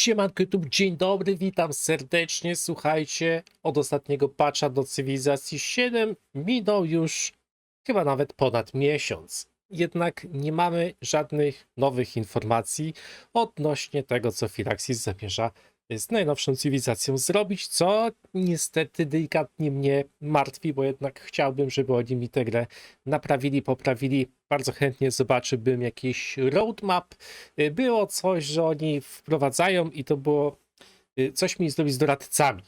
Siemanko YouTube, dzień dobry, witam serdecznie. Słuchajcie, od ostatniego patcha do cywilizacji 7 minął już chyba nawet ponad miesiąc. Jednak nie mamy żadnych nowych informacji odnośnie tego, co Firaxis zamierza z najnowszą cywilizacją zrobić, co niestety delikatnie mnie martwi, bo jednak chciałbym, żeby oni mi tę grę naprawili, poprawili. Bardzo chętnie zobaczyłbym jakiś roadmap. Y, Było coś, że oni wprowadzają i to było y, coś mi zrobić z doradcami.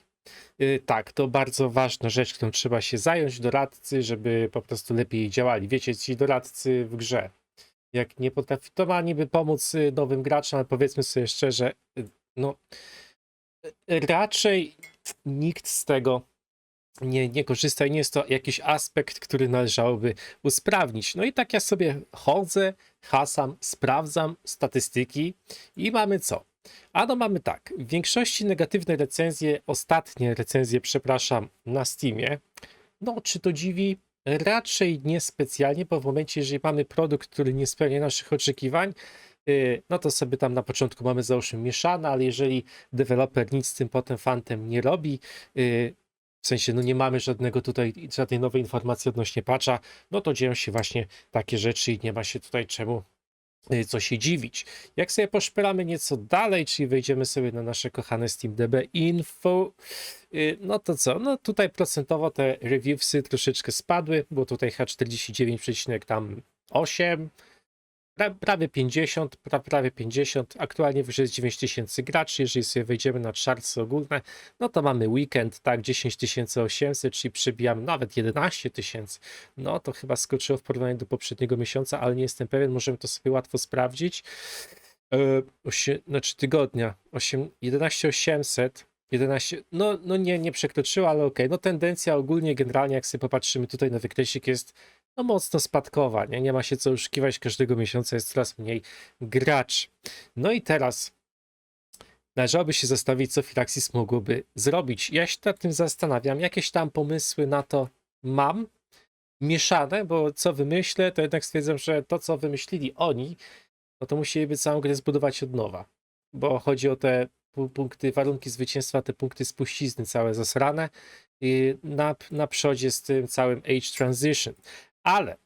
Y, Tak, to bardzo ważna rzecz, którą trzeba się zająć, doradcy, żeby po prostu lepiej działali. Wiecie, ci doradcy w grze, jak nie potrafi, to ma niby pomóc nowym graczom, ale powiedzmy sobie szczerze, no raczej nikt z tego nie, nie korzysta i nie jest to jakiś aspekt, który należałoby usprawnić. No i tak ja sobie chodzę, hasam, sprawdzam statystyki i mamy co? Ano mamy tak, w większości negatywne recenzje, ostatnie recenzje, przepraszam, na Steamie, no czy to dziwi? Raczej niespecjalnie, bo w momencie, jeżeli mamy produkt, który nie spełnia naszych oczekiwań, no to sobie tam na początku mamy załóżmy mieszane, ale jeżeli deweloper nic z tym potem fantem nie robi, yy, w sensie, no nie mamy żadnego tutaj, żadnej nowej informacji odnośnie patcha, no to dzieją się właśnie takie rzeczy i nie ma się tutaj czemu y, co się dziwić. Jak sobie poszperamy nieco dalej, czyli wejdziemy sobie na nasze kochane SteamDB info, y, no to co? No tutaj procentowo te reviewsy troszeczkę spadły, było tutaj H49,8, pra, prawie 50, pra, prawie 50, aktualnie już jest 9 tysięcy graczy, jeżeli sobie wejdziemy na charts ogólne, no to mamy weekend, tak, 10 800, czyli przebijamy nawet 11 tysięcy, no to chyba skoczyło w porównaniu do poprzedniego miesiąca, ale nie jestem pewien, możemy to sobie łatwo sprawdzić. E, osie, znaczy tygodnia, 8, 11 800, 11, no, no nie, nie przekroczyła, ale okej, no tendencja ogólnie, generalnie jak sobie popatrzymy tutaj na wykresik jest no mocno spadkowa, nie? nie ma się co oszukiwać, każdego miesiąca jest coraz mniej graczy. No i teraz należałoby się zastanowić, co Firaxis mogłoby zrobić. Ja się nad tym zastanawiam, jakieś tam pomysły na to mam, mieszane, bo co wymyślę, to jednak stwierdzam, że to, co wymyślili oni, no to musieliby całą grę zbudować od nowa, bo chodzi o te pu- punkty, warunki zwycięstwa, te punkty spuścizny całe zasrane i na, na przodzie z tym całym Age Transition. Ale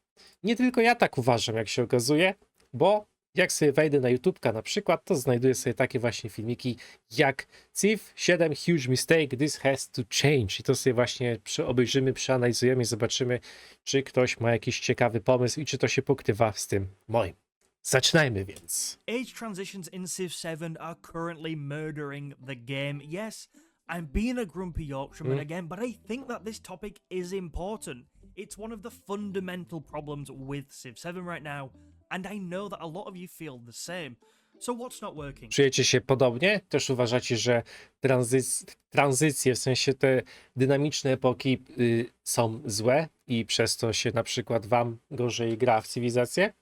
nie tylko ja tak uważam, jak się okazuje, bo jak sobie wejdę na YouTubeka na przykład, to znajduję sobie takie właśnie filmiki jak Civ 7 Huge Mistake, This Has to Change. I to sobie właśnie obejrzymy, przeanalizujemy i zobaczymy, czy ktoś ma jakiś ciekawy pomysł i czy to się pokrywa z tym moim. Zaczynajmy więc. Age transitions in Civ 7 are currently murdering the game. Yes, I'm being a grumpy Yorkshireman Mm. again, but I think that this topic is important. It's one of the fundamental problems with Civ 7 right now, and I know that a lot of you feel the same. So, what's not working? Czujecie się podobnie? Też uważacie, że tranzyc- tranzycje, w sensie te dynamiczne epoki y, są złe i przez to się na przykład wam gorzej gra w cywilizację?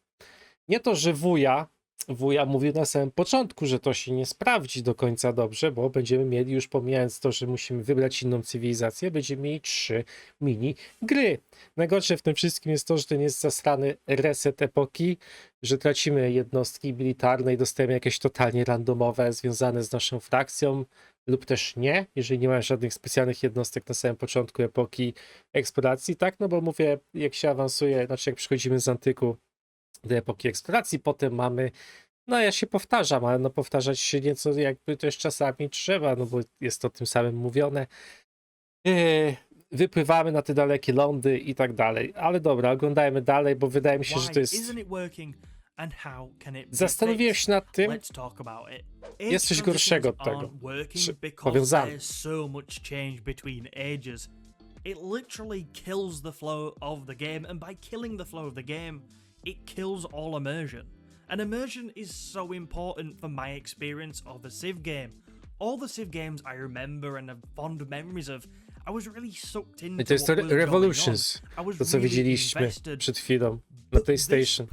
Nie to, że wuja, wuja mówił na samym początku, że to się nie sprawdzi do końca dobrze, bo będziemy mieli, już pomijając to, że musimy wybrać inną cywilizację, będziemy mieli trzy mini gry. Najgorsze w tym wszystkim jest to, że ten jest zasrany reset epoki, że tracimy jednostki militarne i dostajemy jakieś totalnie randomowe, związane z naszą frakcją, lub też nie, jeżeli nie ma żadnych specjalnych jednostek na samym początku epoki eksploracji, tak? No bo mówię, jak się awansuje, znaczy jak przychodzimy z antyku do epoki eksploracji, potem mamy, no ja się powtarzam, ale no powtarzać się nieco jakby też czasami trzeba, no bo jest to tym samym mówione. Yy, wypływamy na te dalekie lądy i tak dalej. Ale dobra, oglądajmy dalej, bo wydaje mi się, że to jest... Zastanowiłem się nad tym. Jest coś gorszego od tego. because powiązane. there's so much change between ages. It literally kills the flow of the game, and by killing the flow of the game, it kills all immersion. And immersion is so important for my experience of a Civ game. All the Civ games I remember and have fond memories of, I to jest Re- Revolutions, to co widzieliśmy przed chwilą na PlayStation.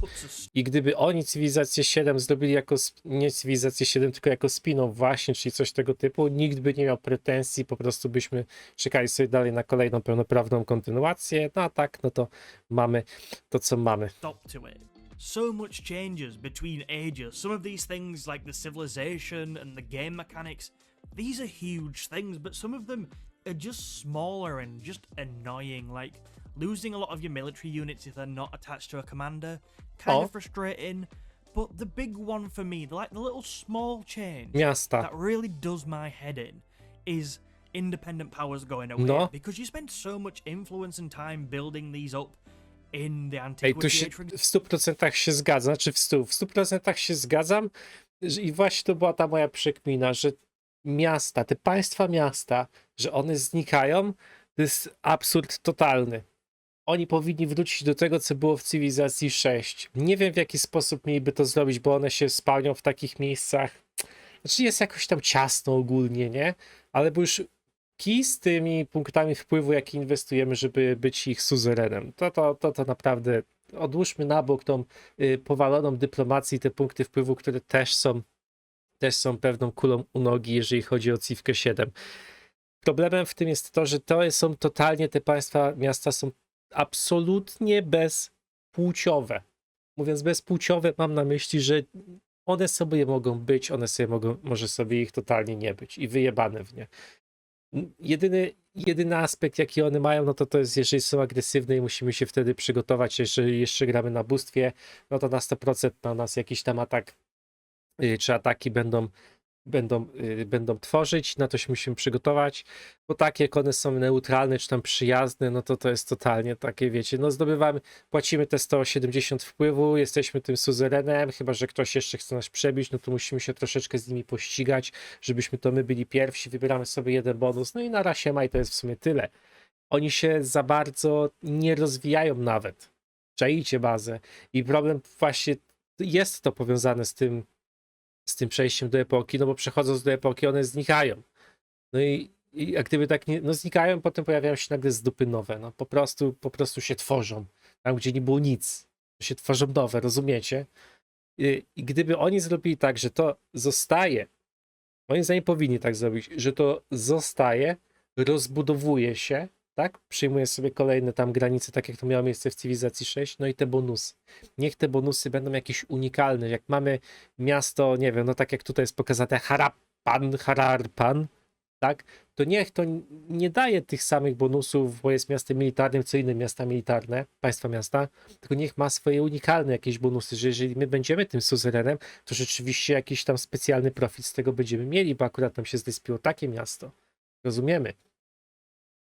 I gdyby oni cywilizację 7 zrobili jako, nie cywilizację 7, tylko jako spin-off właśnie, czyli coś tego typu, nikt by nie miał pretensji, po prostu byśmy czekali sobie dalej na kolejną pełnoprawną kontynuację, no a tak, no to mamy to, co mamy. so much changes between ages. Some of these things, like the civilization and the game mechanics, these are huge things, but some of them are just smaller and just annoying. Like losing a lot of your military units if they're not attached to a commander, kind Oh. of frustrating. But the big one for me, the, like the little small change Miasta. that really does my head in is independent powers going away No. because you spend so much influence and time building these up in the Ej, antiquity tu się w 100% się zgadzam, znaczy w 100%, w 100% się zgadzam i właśnie to była ta moja przekmina, że miasta, te państwa miasta, że one znikają, to jest absurd totalny. Oni powinni wrócić do tego, co było w cywilizacji 6. Nie wiem, w jaki sposób mieliby to zrobić, bo one się spełnią w takich miejscach. Znaczy, jest jakoś tam ciasno ogólnie, nie? Ale bo już kij z tymi punktami wpływu, jakie inwestujemy, żeby być ich suzerenem, to, to, to, to naprawdę odłóżmy na bok tą y, powaloną dyplomację i te punkty wpływu, które też są, też są pewną kulą u nogi, jeżeli chodzi o Civkę 7. Problemem w tym jest to, że to są totalnie te państwa, miasta są absolutnie bezpłciowe. Mówiąc bezpłciowe, mam na myśli, że one sobie mogą być, one sobie mogą, może sobie ich totalnie nie być i wyjebane w nie. Jedyny, jedyny aspekt, jaki one mają, no to to jest, jeżeli są agresywne i musimy się wtedy przygotować, jeżeli jeszcze gramy na bóstwie, no to na 100% na nas jakiś tam atak, czy ataki będą, będą, y, będą tworzyć, na to się musimy przygotować, bo tak jak one są neutralne, czy tam przyjazne, no to to jest totalnie takie, wiecie, no zdobywamy, płacimy te 170 wpływu, jesteśmy tym suzerenem, chyba, że ktoś jeszcze chce nas przebić, no to musimy się troszeczkę z nimi pościgać, żebyśmy to my byli pierwsi, wybieramy sobie jeden bonus, no i na razie ma i to jest w sumie tyle. Oni się za bardzo nie rozwijają nawet. Czajcie bazę. I problem właśnie jest to powiązane z tym, z tym przejściem do epoki, no bo przechodząc do epoki, one znikają. No i, i jak gdyby tak nie, no znikają, potem pojawiają się nagle z dupy nowe, no po prostu, po prostu się tworzą. Tam, gdzie nie było nic, się tworzą nowe, rozumiecie? I, I gdyby oni zrobili tak, że to zostaje, moim zdaniem powinni tak zrobić, że to zostaje, rozbudowuje się, tak? Przyjmuje sobie kolejne tam granice, tak jak to miało miejsce w cywilizacji 6, no i te bonusy. Niech te bonusy będą jakieś unikalne. Jak mamy miasto, nie wiem, no tak jak tutaj jest pokazane Harapan, Hararpan, tak? To niech to nie daje tych samych bonusów, bo jest miastem militarnym, co inne miasta militarne, państwa miasta, tylko niech ma swoje unikalne jakieś bonusy, że jeżeli my będziemy tym suzerenem, to rzeczywiście jakiś tam specjalny profit z tego będziemy mieli, bo akurat nam się zdespiło takie miasto. Rozumiemy?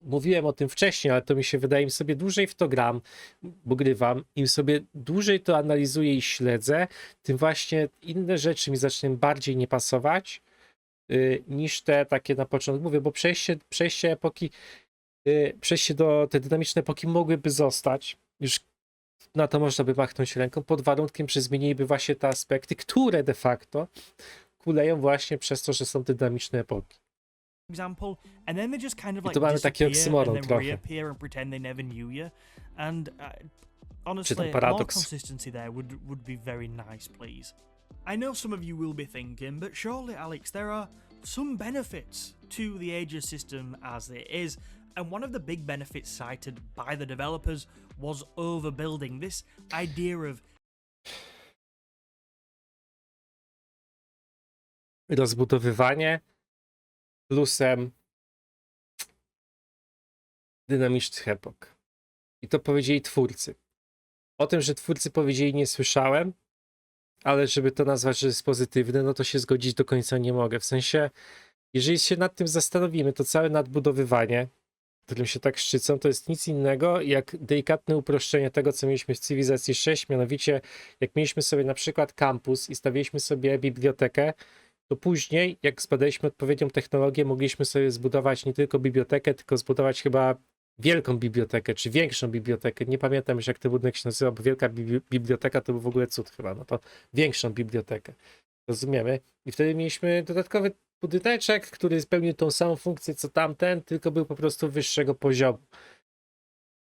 Mówiłem o tym wcześniej, ale to mi się wydaje, im sobie dłużej w to gram, bo grywam, im sobie dłużej to analizuję i śledzę, tym właśnie inne rzeczy mi zaczynają bardziej nie pasować y, niż te takie na początku. Mówię, bo przejście, przejście epoki, y, przejście do te dynamiczne epoki mogłyby zostać. Już na to można by machnąć ręką, pod warunkiem, że zmieniliby właśnie te aspekty, które de facto kuleją właśnie przez to, że są dynamiczne epoki. Example, and then they just kind of like to mamy taki disappear oksymoron and then trochę. reappear and pretend they never knew you. And uh, honestly, more paradoks? consistency there would would be very nice, please. I know some of you will be thinking, but surely, Alex, there are some benefits to the Aegis system as it is. And one of the big benefits cited by the developers was overbuilding. This idea of rozbudowywanie plusem dynamicznych epok. I to powiedzieli twórcy. O tym, że twórcy powiedzieli, nie słyszałem, ale żeby to nazwać, że jest pozytywne, no to się zgodzić do końca nie mogę. W sensie, jeżeli się nad tym zastanowimy, to całe nadbudowywanie, którym się tak szczycą, to jest nic innego jak delikatne uproszczenie tego, co mieliśmy w cywilizacji 6, mianowicie jak mieliśmy sobie na przykład kampus i stawiliśmy sobie bibliotekę, to później, jak zbadaliśmy odpowiednią technologię, mogliśmy sobie zbudować nie tylko bibliotekę, tylko zbudować chyba wielką bibliotekę, czy większą bibliotekę. Nie pamiętam już, jak ten budynek się nazywa, bo wielka bibli- biblioteka to był w ogóle cud chyba, no to większą bibliotekę. Rozumiemy? I wtedy mieliśmy dodatkowy budyneczek, który spełnił tą samą funkcję co tamten, tylko był po prostu wyższego poziomu.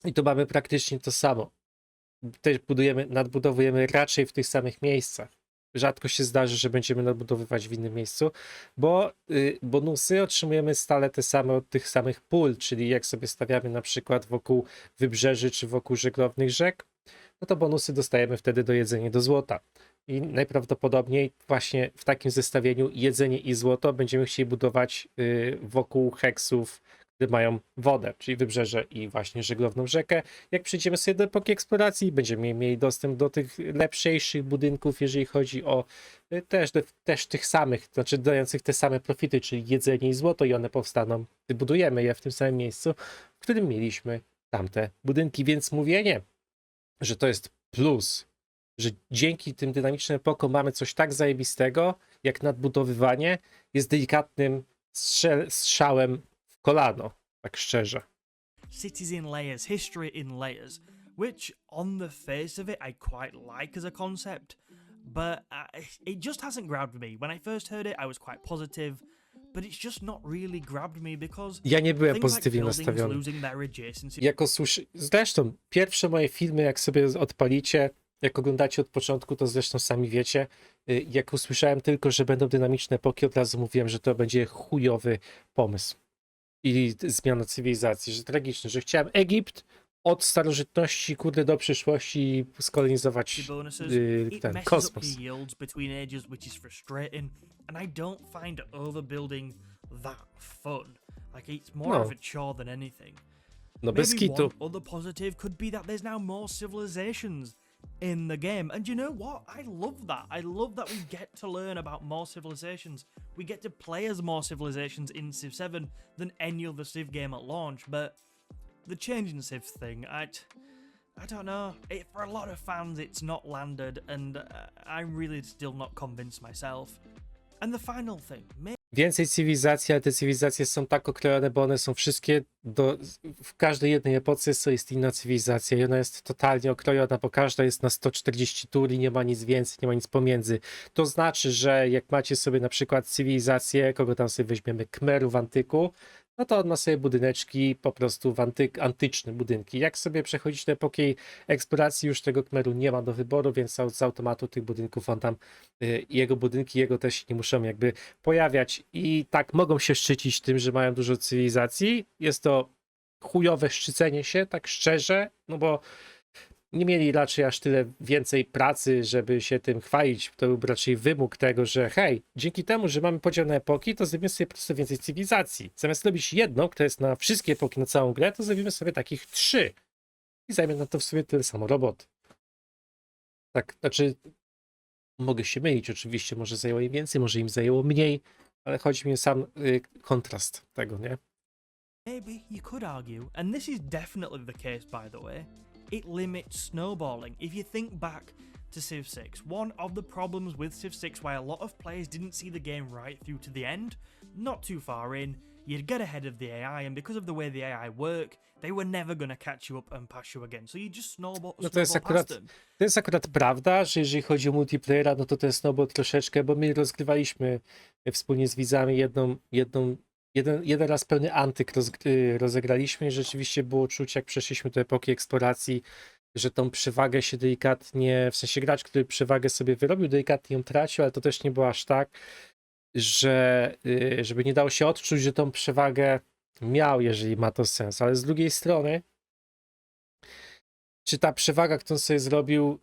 I tu mamy praktycznie to samo. Też budujemy, nadbudowujemy raczej w tych samych miejscach rzadko się zdarzy, że będziemy nadbudowywać w innym miejscu, bo y, bonusy otrzymujemy stale te same od tych samych pól, czyli jak sobie stawiamy na przykład wokół wybrzeży czy wokół żeglownych rzek, no to bonusy dostajemy wtedy do jedzenia do złota. I najprawdopodobniej właśnie w takim zestawieniu jedzenie i złoto będziemy chcieli budować y, wokół heksów, które mają wodę, czyli wybrzeże i właśnie żeglowną rzekę. Jak przejdziemy sobie do epoki eksploracji, będziemy mieli dostęp do tych lepszych budynków, jeżeli chodzi o y, też, też tych samych, znaczy dających te same profity, czyli jedzenie i złoto i one powstaną. Wybudujemy je w tym samym miejscu, w którym mieliśmy tamte budynki, więc mówienie, że to jest plus, że dzięki tym dynamicznym epokom mamy coś tak zajebistego, jak nadbudowywanie, jest delikatnym strzałem kolano, tak szczerze. cities in layers, history in layers, which on the face of it I quite like as a concept, but uh, it just hasn't grabbed me. When I first heard it, I was quite positive, but it's just not really grabbed me because Ja nie byłem like pozytywnie buildings nastawiony. Jako słyszy... Zresztą, pierwsze moje filmy, jak sobie odpalicie, jak oglądacie od początku, to zresztą sami wiecie, y, jak usłyszałem tylko, że będą dynamiczne epoki, od razu mówiłem, że to będzie chujowy pomysł. I zmiana cywilizacji, że tragiczny, że chciałem Egipt od starożytności, kurde, do przyszłości skolonizować y, ten kosmos. and I don't find overbuilding that fun. Like it's more No. of a chore than anything. No bez Maybe kitu. one other positive could be that there's now more civilizations in the game. And you know what? I love that. I love that we get to learn about more civilizations. We get to play as more civilizations in Civ 7 than any other Civ game at launch. But the change in Civ thing, I, I don't know. It, for a lot of fans, it's not landed, and uh, I'm really still not convinced myself. And the final thing, maybe Więcej cywilizacji, ale te cywilizacje są tak okrojone, bo one są wszystkie do, w każdej jednej epoce jest inna cywilizacja i ona jest totalnie okrojona, bo każda jest na 140 tur i nie ma nic więcej, nie ma nic pomiędzy. To znaczy, że jak macie sobie na przykład cywilizację, kogo tam sobie weźmiemy, Kmeru w antyku, no to on ma sobie budyneczki po prostu w antyk, antyczne budynki. Jak sobie przechodzić do epoki eksploracji, już tego Kmeru nie ma do wyboru, więc z automatu tych budynków on tam, y, jego budynki, jego też nie muszą jakby pojawiać i tak mogą się szczycić tym, że mają dużo cywilizacji. Jest to chujowe szczycenie się, tak szczerze, no bo nie mieli raczej aż tyle więcej pracy, żeby się tym chwalić. To był raczej wymóg tego, że hej, dzięki temu, że mamy podział na epoki, to zrobimy sobie po prostu więcej cywilizacji. Zamiast robić jedną, która jest na wszystkie epoki, na całą grę, to zrobimy sobie takich trzy. I zajmie na to w sobie tyle samo roboty. Tak, znaczy mogę się mylić oczywiście, może zajęło im więcej, może im zajęło mniej, ale chodzi mi o sam y, kontrast tego, nie? Maybe you could argue, and this is definitely the case by the way, it limits snowballing. If you think back to Civ 6, one of the problems with Civ 6 why a lot of players didn't see the game right through to the end, not too far in, you'd get ahead of the AI, and because of the way the AI work, they were never going to catch you up and pass you again. So you just snowball, No to jest akurat-. To jest akurat prawda, że jeżeli chodzi o multiplayera, no to ten snowball troszeczkę, bo my rozgrywaliśmy wspólnie z widzami jedną, jedną, jeden, jeden raz pełny antyk y, rozegraliśmy i rzeczywiście było czuć, jak przeszliśmy do epoki eksploracji, że tą przewagę się delikatnie, w sensie gracz, który przewagę sobie wyrobił, delikatnie ją tracił, ale to też nie było aż tak, że y, żeby nie dało się odczuć, że tą przewagę miał, jeżeli ma to sens, ale z drugiej strony czy ta przewaga, którą sobie zrobił,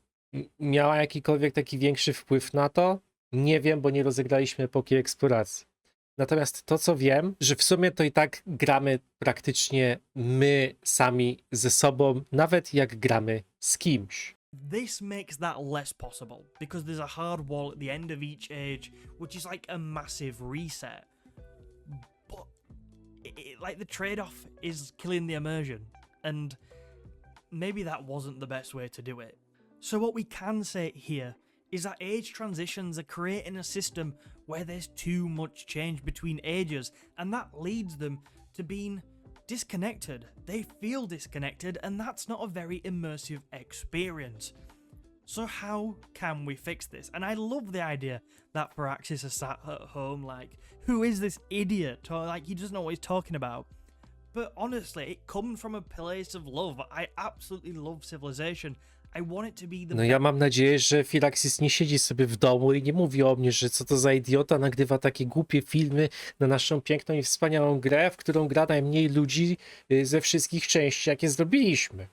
miała jakikolwiek taki większy wpływ na to? Nie wiem, bo nie rozegraliśmy epoki eksploracji. Natomiast to, co wiem, że w sumie to i tak gramy praktycznie my sami ze sobą, nawet jak gramy z kimś. This makes that less possible because there's a hard wall at the end of each age, which is like a massive reset. But it, like the trade-off is killing the immersion, and maybe that wasn't the best way to do it. So what we can say here is that age transitions are creating a system where there's too much change between ages, and that leads them to being disconnected. They feel disconnected, and that's not a very immersive experience. So, how can we fix this? And I love the idea that Firaxis is sat at home, like, who is this idiot? Or, like, he doesn't know what he's talking about. But honestly, it comes from a place of love. I absolutely love Civilization. No ja mam nadzieję, że Filaxis nie siedzi sobie w domu i nie mówi o mnie, że co to za idiota nagrywa takie głupie filmy na naszą piękną i wspaniałą grę, w którą gra najmniej ludzi y, ze wszystkich części, jakie zrobiliśmy.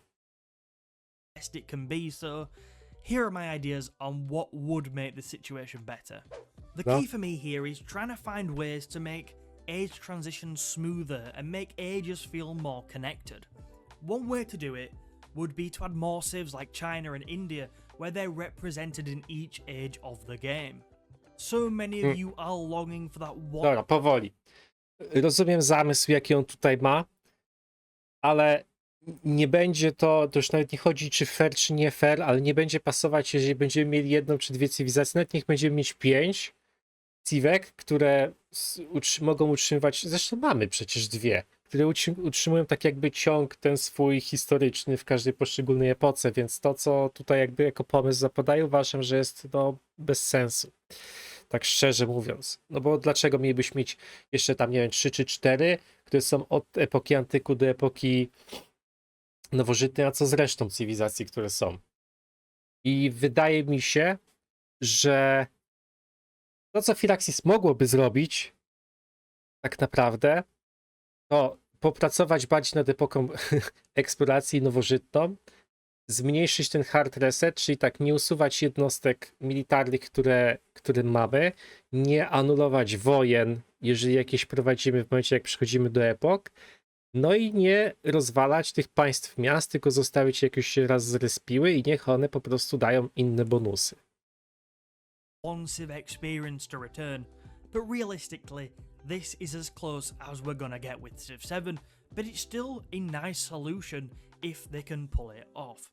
here are my ideas on what would make the situation better. The Well- key for me here is trying to find ways to make age transitions smoother and make ages feel more connected. One way to do it would be to add more civs like China and India, where they're represented in each age of the game. So many of Mm. you are longing for that one Dobra, powoli. Rozumiem zamysł, jaki on tutaj ma, ale nie będzie to, to już nawet nie chodzi czy fair, czy nie fair, ale nie będzie pasować, jeżeli będziemy mieli jedną czy dwie cywilizacje, nawet niech będziemy mieć pięć cywek, które mogą utrzymywać, zresztą mamy przecież dwie, które utrzy- utrzymują tak jakby ciąg ten swój historyczny w każdej poszczególnej epoce, więc to, co tutaj jakby jako pomysł zapadaję, uważam, że jest no, bez sensu. Tak szczerze mówiąc. No bo dlaczego mielibyśmy mieć jeszcze tam, nie wiem, trzy czy cztery, które są od epoki antyku do epoki nowożytnej, a co z resztą cywilizacji, które są? I wydaje mi się, że to, co Firaxis mogłoby zrobić, tak naprawdę, to popracować bardziej nad epoką eksploracji nowożytną, zmniejszyć ten hard reset, czyli tak nie usuwać jednostek militarnych, które, które mamy, nie anulować wojen, jeżeli jakieś prowadzimy w momencie, jak przechodzimy do epok, no i nie rozwalać tych państw miast, tylko zostawić je jakoś się raz zrespiły i niech one po prostu dają inne bonusy. one Civ experience to return, but realistically, this is as close as we're gonna get with Civ 7, but it's still a nice solution if they can pull it off.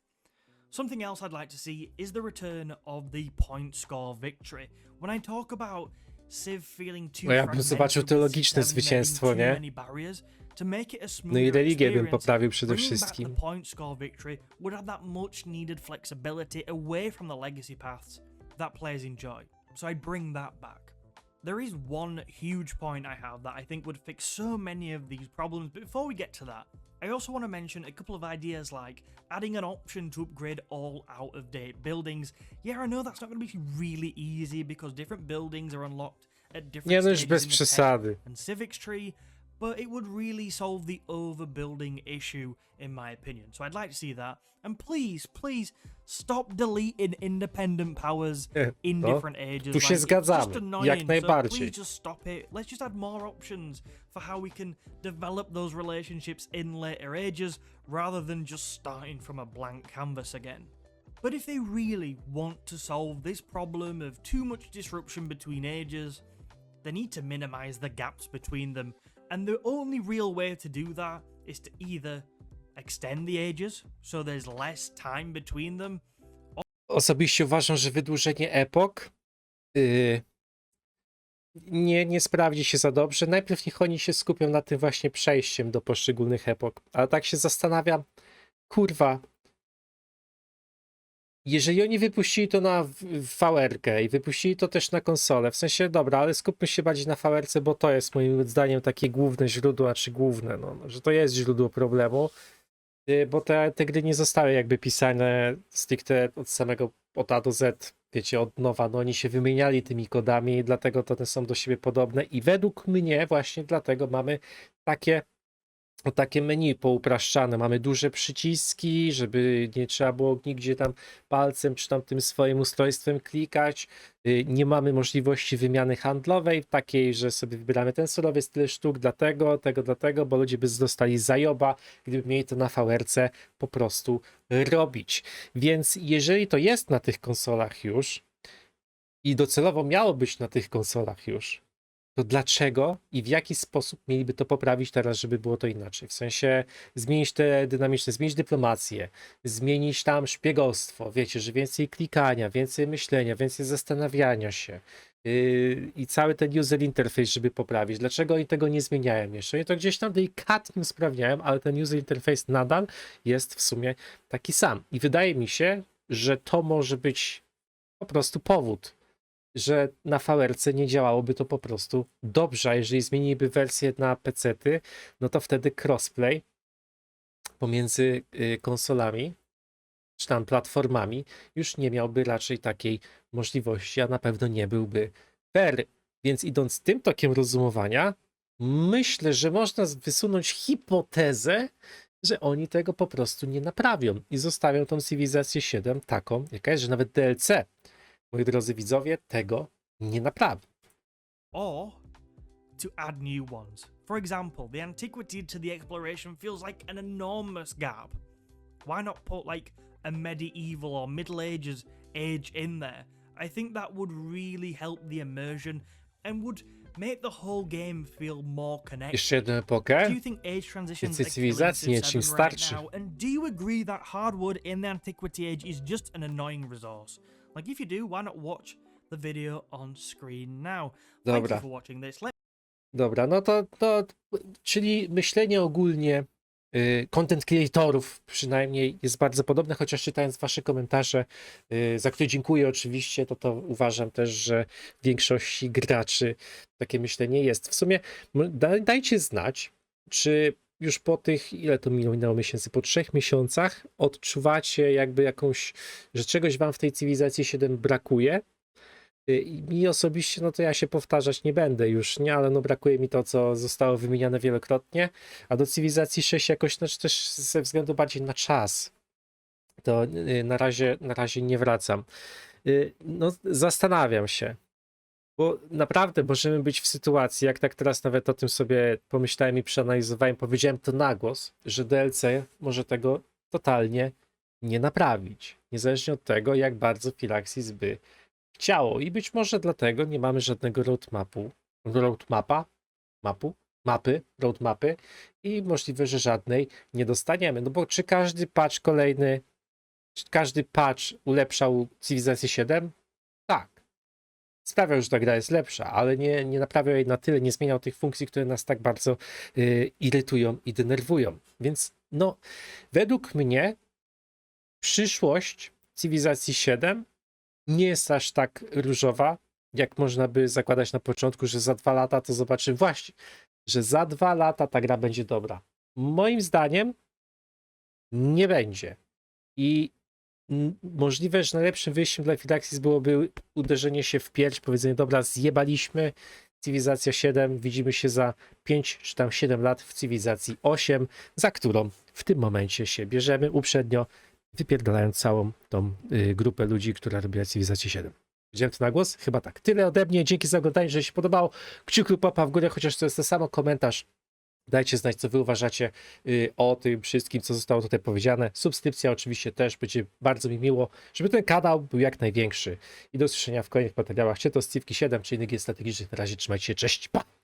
Something else I'd like to see is the return of the point score victory. When I talk about Civ feeling too No ja bym zobaczył Civ 7 zwycięstwo, too nie? many barriers, to make it a No i religię bym poprawił przede back wszystkim. the point score victory would add that much needed flexibility away from the legacy paths that players enjoy. So I bring that back. There is one huge point I have that I think would fix so many of these problems, but before we get to that, I also want to mention a couple of ideas like adding an option to upgrade all out of date buildings. Yeah, I know that's not going to be really easy because different buildings are unlocked at different yeah, stages in the and Civics tree, but it would really solve the overbuilding issue, in my opinion. So I'd like to see that. And please, please stop deleting independent powers Eh, in no, different ages. tu się Like, it's zgadzamy, just annoying, jak So please just stop it. Let's just add more options for how we can develop those relationships in later ages rather than just starting from a blank canvas again. But if they really want to solve this problem of too much disruption between ages, they need to minimize the gaps between them. And the only real way to do that is to either extend the ages so there's less time between them, Osobiście uważam, że wydłużenie epok yy, nie, nie sprawdzi się za dobrze. Najpierw niech oni się skupią na tym właśnie przejściem do poszczególnych epok. Ale tak się zastanawiam, kurwa, jeżeli oni wypuścili to na VR i wypuścili to też na konsolę, w sensie dobra, ale skupmy się bardziej na VR, bo to jest moim zdaniem takie główne źródło, czy główne, no, że to jest źródło problemu, y, bo te, te gry nie zostały jakby pisane stricte od samego od A do Z, wiecie, od nowa, no oni się wymieniali tymi kodami, dlatego to one są do siebie podobne i według mnie właśnie dlatego mamy takie takie menu poupraszczane. Mamy duże przyciski, żeby nie trzeba było nigdzie tam palcem czy tam tym swoim ustrojstwem klikać. Y, Nie mamy możliwości wymiany handlowej, takiej, że sobie wybieramy ten surowiec, tyle sztuk, dlatego, tego, dlatego, bo ludzie by dostali zajoba, gdyby mieli to na VRC po prostu robić. Więc jeżeli to jest na tych konsolach już i docelowo miało być na tych konsolach już, to dlaczego i w jaki sposób mieliby to poprawić teraz, żeby było to inaczej? W sensie zmienić te dynamiczne, zmienić dyplomację, zmienić tam szpiegostwo, wiecie, że więcej klikania, więcej myślenia, więcej zastanawiania się yy, i cały ten user interface, żeby poprawić. Dlaczego oni tego nie zmieniają jeszcze? Oni to gdzieś tam delikatnie usprawniają, ale ten user interface nadal jest w sumie taki sam. I wydaje mi się, że to może być po prostu powód, że na VRC nie działałoby to po prostu dobrze. A jeżeli zmieniliby wersję na PC-ty, no to wtedy crossplay pomiędzy y, konsolami czy tam platformami już nie miałby raczej takiej możliwości, a na pewno nie byłby fair. Więc idąc tym tokiem rozumowania, myślę, że można wysunąć hipotezę, że oni tego po prostu nie naprawią i zostawią tą cywilizację 7 taką, jaka jest, że nawet DLC, moi drodzy widzowie, tego nie naprawi. or to add new ones. For example, the antiquity to the exploration feels like an enormous gap. Why not put like a medieval or Middle Ages age in there? I think that would really help the immersion and would make the whole game feel more connected. Jeszcze jedną epokę. Do you think age transitions Więcej cywilizacji, nie Civ czym 7 right starczy. now? And do you agree that hardwood in the antiquity age is just an annoying resource? Like if you do, why not watch the video on screen now? Thank Dobra. you for watching this. Let Dobra, no to, to czyli myślenie ogólnie y, content creatorów przynajmniej jest bardzo podobne, chociaż czytając wasze komentarze, y, za które dziękuję oczywiście, to to uważam też, że w większości graczy takie myślenie jest. W sumie da, dajcie znać, czy już po tych, ile to minęło miesięcy, po trzech miesiącach odczuwacie jakby jakąś, że czegoś wam w tej cywilizacji 7 brakuje, Y, I mi osobiście, no to ja się powtarzać nie będę już, nie, ale no brakuje mi to, co zostało wymieniane wielokrotnie, a do cywilizacji 6 jakoś znaczy też ze względu bardziej na czas, to y, na razie, na razie nie wracam. Y, No zastanawiam się, bo naprawdę możemy być w sytuacji, jak tak teraz nawet o tym sobie pomyślałem i przeanalizowałem, powiedziałem to na głos, że DLC może tego totalnie nie naprawić, niezależnie od tego, jak bardzo Filaxis by chciało i być może dlatego nie mamy żadnego roadmapu, roadmapa, mapu, mapy, roadmapy i możliwe, że żadnej nie dostaniemy, no bo czy każdy patch kolejny, czy każdy patch ulepszał cywilizację 7? Sprawiał, że ta gra jest lepsza, ale nie, nie naprawiał jej na tyle, nie zmieniał tych funkcji, które nas tak bardzo y, irytują i denerwują. Więc no, według mnie przyszłość cywilizacji 7 nie jest aż tak różowa, jak można by zakładać na początku, że za dwa lata to zobaczymy właśnie, że za dwa lata ta gra będzie dobra. Moim zdaniem nie będzie. I możliwe, że najlepszym wyjściem dla Fidaxis byłoby uderzenie się w pierś, powiedzenie, dobra, zjebaliśmy, cywilizacja 7, widzimy się za 5 czy tam 7 lat w cywilizacji 8, za którą w tym momencie się bierzemy uprzednio, wypierdalając całą tą y, grupę ludzi, która robiła cywilizację 7. Widziałem to na głos? Chyba tak. Tyle ode mnie. Dzięki za oglądanie, że się podobało. Kciuk lub łapa w górę, chociaż to jest ten sam komentarz. Dajcie znać, co wy uważacie y, o tym wszystkim, co zostało tutaj powiedziane. Subskrypcja oczywiście też będzie bardzo mi miło, żeby ten kanał był jak największy. I do usłyszenia w kolejnych materiałach, czy to Ciwki 7, czy innych strategicznych. Na razie trzymajcie się, cześć, pa!